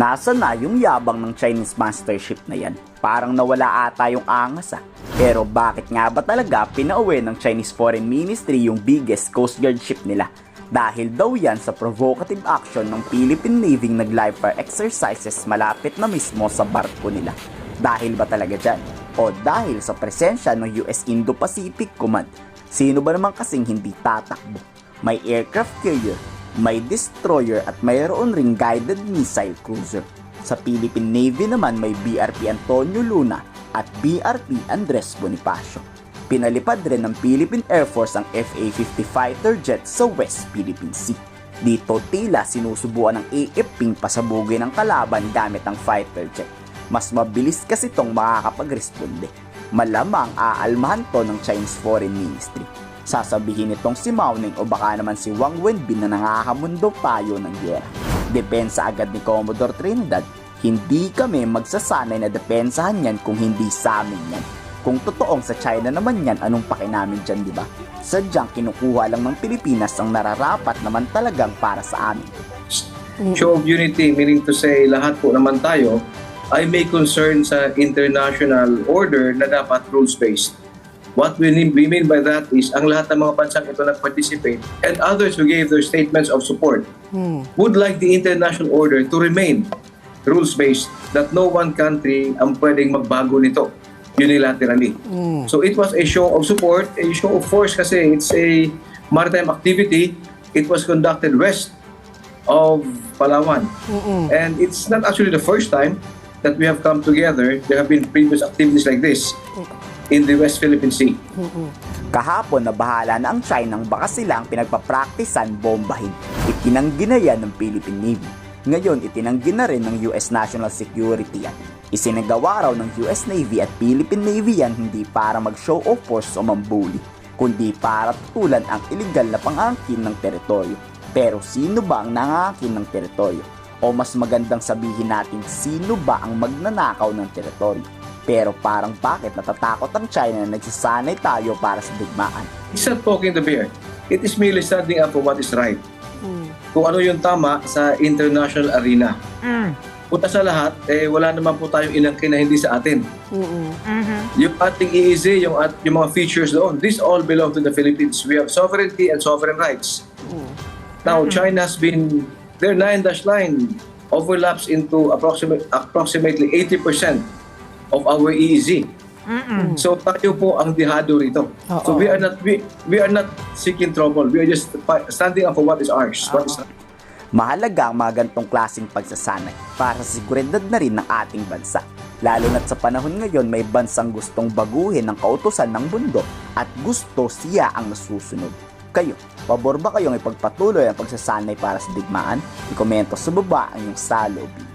Nasa na yung yabang ng Chinese mastership na yan? Parang nawala ata yung angas ah. Pero bakit nga ba talaga pinauwi ng Chinese Foreign Ministry yung biggest Coast Guard ship nila? Dahil daw yan sa provocative action ng Philippine Navy nag live fire exercises malapit na mismo sa barko nila. Dahil ba talaga dyan? O dahil sa presensya ng US Indo-Pacific Command? Sino ba naman kasing hindi tatakbo? May aircraft carrier, may destroyer at mayroon ring guided missile cruiser. Sa Philippine Navy naman may BRP Antonio Luna at BRP Andres Bonifacio. Pinalipad rin ng Philippine Air Force ang FA-50 fighter jet sa West Philippine Sea. Dito tila sinusubuan ng AFP pasabugin ng kalaban gamit ang fighter jet. Mas mabilis kasi itong makakapag-responde. Malamang aalmahan to ng Chinese Foreign Ministry. Sasabihin nitong si Mauning o baka naman si Wang Wenbin na nangangamundo payo ng gera. Depensa agad ni Commodore Trinidad, hindi kami magsasanay na depensahan yan kung hindi sa amin yan. Kung totoong sa China naman yan, anong pake namin dyan, di ba? Sadyang kinukuha lang ng Pilipinas ang nararapat naman talagang para sa amin. show of unity, meaning to say lahat po naman tayo ay may concern sa international order na dapat rules-based. What we mean, by that is ang lahat ng mga bansang ito nag-participate and others who gave their statements of support would like the international order to remain rules-based that no one country ang pwedeng magbago nito unilaterally. So it was a show of support, a show of force kasi it's a maritime activity. It was conducted west of Palawan. And it's not actually the first time that we have come together. There have been previous activities like this in the West Philippine Sea. Kahapon na bahala na ang China ang baka silang pinagpapraktisan bombahin. Itinanggi na yan ng Philippine Navy. Ngayon, itinanggi na rin ng US National Security yan. Isinagawa raw ng US Navy at Philippine Navy yan hindi para mag-show of force o mambuli, kundi para tutulan ang iligal na pangangkin ng teritoryo. Pero sino ba ang nangangkin ng teritoryo? O mas magandang sabihin natin sino ba ang magnanakaw ng teritoryo? Pero parang bakit natatakot ang China na nagsasanay tayo para sa digmaan? It's not poking the bear. It is merely standing up for what is right. Kung ano yung tama sa international arena. Punta sa lahat, eh, wala naman po tayong inangkin na hindi sa atin. Yung ating EEZ, yung, at, yung mga features doon, these all belong to the Philippines. We have sovereignty and sovereign rights. Now, China has been, their nine dash line overlaps into approximate, approximately 80% of our EEZ. So tayo po ang dihado rito. So we are not we, we are not seeking trouble. We are just standing up for what is ours. What is Mahalaga ang mga gantong klaseng pagsasanay para sa seguridad na rin ng ating bansa. Lalo na't sa panahon ngayon may bansang gustong baguhin ang kautusan ng mundo at gusto siya ang nasusunod. Kayo, pabor ba kayong ipagpatuloy ang pagsasanay para sa digmaan? I-komento sa baba ang iyong saloobin.